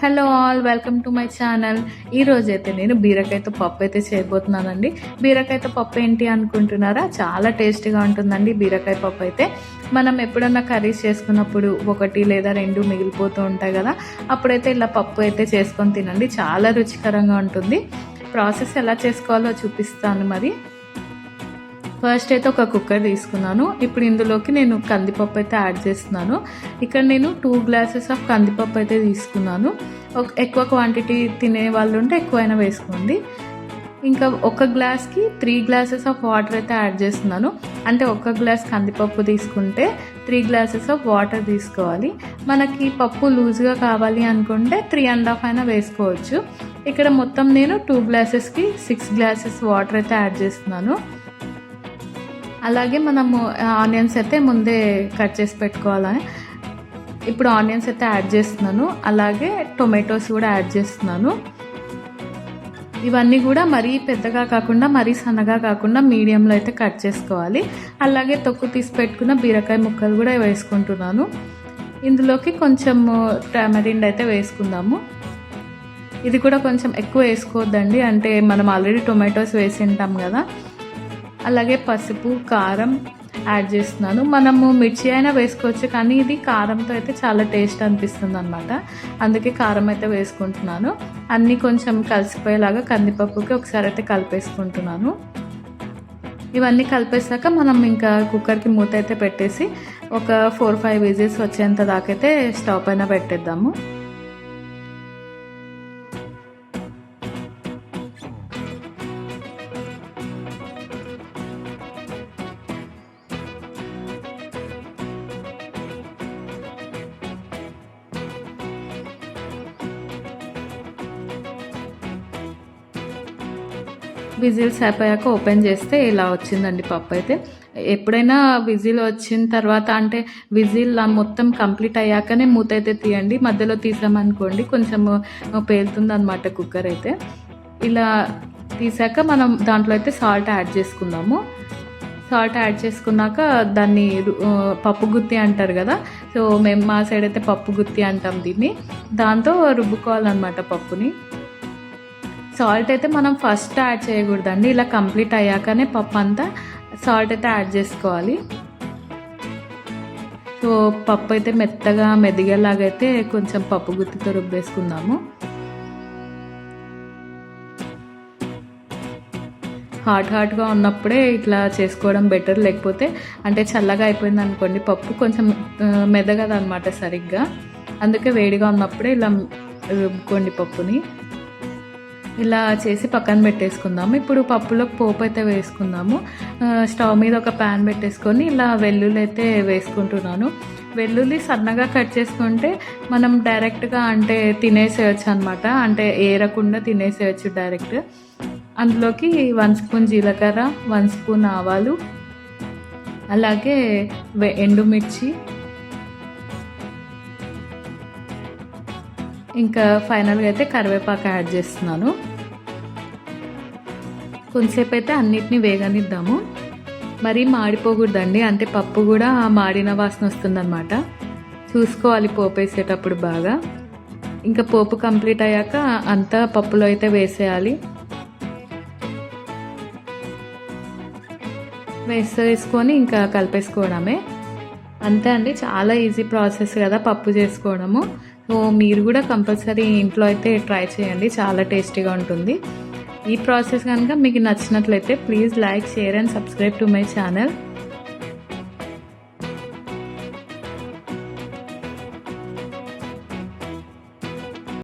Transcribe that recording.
Hello all welcome to my channel. ఈరోజైతే అయితే నేను బీరకాయతో పప్పు అయితే చేయబోతున్నానండి. బీరకాయతో పప్పు ఏంటి అనుకుంటున్నారా? చాలా టేస్టీగా ఉంటుందండి బీరకాయ పప్పు అయితే. మనం ఎప్పుడన్నా కర్రీస్ చేసుకున్నప్పుడు ఒకటి లేదా రెండు మిగిలిపోతూ ఉంటాయి కదా అప్పుడైతే ఇలా పప్పు అయితే చేసుకొని తినండి. చాలా రుచికరంగా ఉంటుంది. ప్రాసెస్ ఎలా చేసుకోవాలో చూపిస్తాను మరి. ఫస్ట్ అయితే ఒక కుక్కర్ తీసుకున్నాను. ఇప్పుడు ఇందులోకి నేను కందిపప్పు అయితే యాడ్ చేస్తున్నాను. ఇక్కడ నేను టూ గ్లాసెస్ ఆఫ్ కందిపప్పు అయితే తీసుకున్నాను. ఒక ఎక్కువ క్వాంటిటీ తినే వాళ్ళు ఉంటే ఎక్కువైనా వేసుకోండి. ఇంకా ఒక గ్లాస్కి త్రీ గ్లాసెస్ ఆఫ్ వాటర్ అయితే యాడ్ చేస్తున్నాను. అంటే ఒక గ్లాస్ కందిపప్పు తీసుకుంటే త్రీ గ్లాసెస్ ఆఫ్ వాటర్ తీసుకోవాలి. మనకి పప్పు లూజ్గా కావాలి అనుకుంటే త్రీ అండ్ హాఫ్ అయినా వేసుకోవచ్చు. ఇక్కడ మొత్తం నేను టూ గ్లాసెస్కి సిక్స్ గ్లాసెస్ వాటర్ అయితే యాడ్ చేస్తున్నాను. అలాగే మనము ఆనియన్స్ అయితే ముందే కట్ చేసి పెట్టుకోవాలని ఇప్పుడు ఆనియన్స్ అయితే యాడ్ చేస్తున్నాను. అలాగే టొమాటోస్ కూడా యాడ్ చేస్తున్నాను. ఇవన్నీ కూడా మరీ పెద్దగా కాకుండా మరీ సన్నగా కాకుండా మీడియంలో అయితే కట్ చేసుకోవాలి. అలాగే తొక్కు తీసి పెట్టుకున్న బీరకాయ ముక్కలు కూడా వేసుకుంటున్నాను. ఇందులోకి కొంచెం టమరిండ్ అయితే వేసుకుందాము. ఇది కూడా కొంచెం ఎక్కువ వేసుకోవద్దండి. అంటే మనం ఆల్రెడీ టొమాటోస్ వేసి ఉంటాం కదా. అలాగే పసుపు కారం యాడ్ చేస్తున్నాను. మనము మిర్చి అయినా వేసుకోవచ్చు కానీ ఇది కారంతో అయితే చాలా టేస్ట్ అనిపిస్తుంది అనమాట అందుకే కారం అయితే వేసుకుంటున్నాను. అన్నీ కొంచెం కలిసిపోయేలాగా కందిపప్పుకి ఒకసారి అయితే కలిపేసుకుంటున్నాను. ఇవన్నీ కలిపేసాక మనం ఇంకా కుక్కర్కి మూత అయితే పెట్టేసి ఒక ఫోర్ ఫైవ్ విజిల్స్ వచ్చేంత దాకైతే స్టవ్ పైన పెట్టేద్దాము. విజిల్స్ అయిపోయాక ఓపెన్ చేస్తే ఇలా వచ్చిందండి పప్పు అయితే. ఎప్పుడైనా విజిల్ వచ్చిన తర్వాత అంటే విజిల్ మొత్తం కంప్లీట్ అయ్యాకనే మూత అయితే తీయండి. మధ్యలో తీసామనుకోండి కొంచెం పేలుతుంది అనమాట కుక్కర్ అయితే. ఇలా తీసాక మనం దాంట్లో అయితే సాల్ట్ యాడ్ చేసుకుందాము. సాల్ట్ యాడ్ చేసుకున్నాక దాన్ని పప్పు గుత్తి అంటారు కదా. సో మేము మా సైడ్ అయితే పప్పు గుత్తి అంటాం దీన్ని. దాంతో రుబ్బుకోవాలన్నమాట పప్పుని. సాల్ట్ అయితే మనం ఫస్ట్ యాడ్ చేయకూడదండి. ఇలా కంప్లీట్ అయ్యాకనే పప్పు అంతా సాల్ట్ అయితే యాడ్ చేసుకోవాలి. సో పప్పు అయితే మెత్తగా మెదిగేలాగైతే కొంచెం పప్పు గుత్తితో రుబ్బేసుకుందాము. హాట్ హాట్గా ఉన్నప్పుడే ఇట్లా చేసుకోవడం బెటర్. లేకపోతే అంటే చల్లగా అయిపోయింది అనుకోండి పప్పు కొంచెం మెదగదు అనమాట సరిగ్గా. అందుకే వేడిగా ఉన్నప్పుడే ఇలా రుబ్బుకోండి పప్పుని. ఇలా చేసి పక్కన పెట్టేసుకుందాము. ఇప్పుడు పప్పులోకి పోపు అయితే వేసుకుందాము. స్టవ్ మీద ఒక ప్యాన్ పెట్టేసుకొని ఇలా వెల్లుల్లి అయితే వేసుకుంటున్నాను. వెల్లుల్లి సన్నగా కట్ చేసుకుంటే మనం డైరెక్ట్గా అంటే తినేసేయచ్చు అనమాట అంటే ఏరకుండా తినేసేయచ్చు డైరెక్ట్. అందులోకి వన్ స్పూన్ జీలకర్ర వన్ స్పూన్ ఆవాలు అలాగే ఎండుమిర్చి ఇంకా ఫైనల్గా అయితే కరివేపాకు యాడ్ చేస్తున్నాను. కొంతసేపు అయితే అన్నిటిని వేగనిద్దాము. మరి మాడిపోకూడదండి అంటే పప్పు కూడా మాడిన వాసన వస్తుందన్నమాట. చూసుకోవాలి పోపు వేసేటప్పుడు బాగా. ఇంకా పోపు కంప్లీట్ అయ్యాక అంతా పప్పులో అయితే వేసేయాలి. వేసేసుకొని వేసుకొని ఇంకా కలిపేసుకోవడమే. అంతే అండి చాలా ఈజీ ప్రాసెస్ కదా పప్పు చేసుకోవడము. సో మీరు కూడా కంపల్సరీ ఇంట్లో అయితే ట్రై చేయండి. చాలా టేస్టీగా ఉంటుంది. ఈ ప్రాసెస్ కనుక మీకు నచ్చినట్లయితే please like share and subscribe to my channel.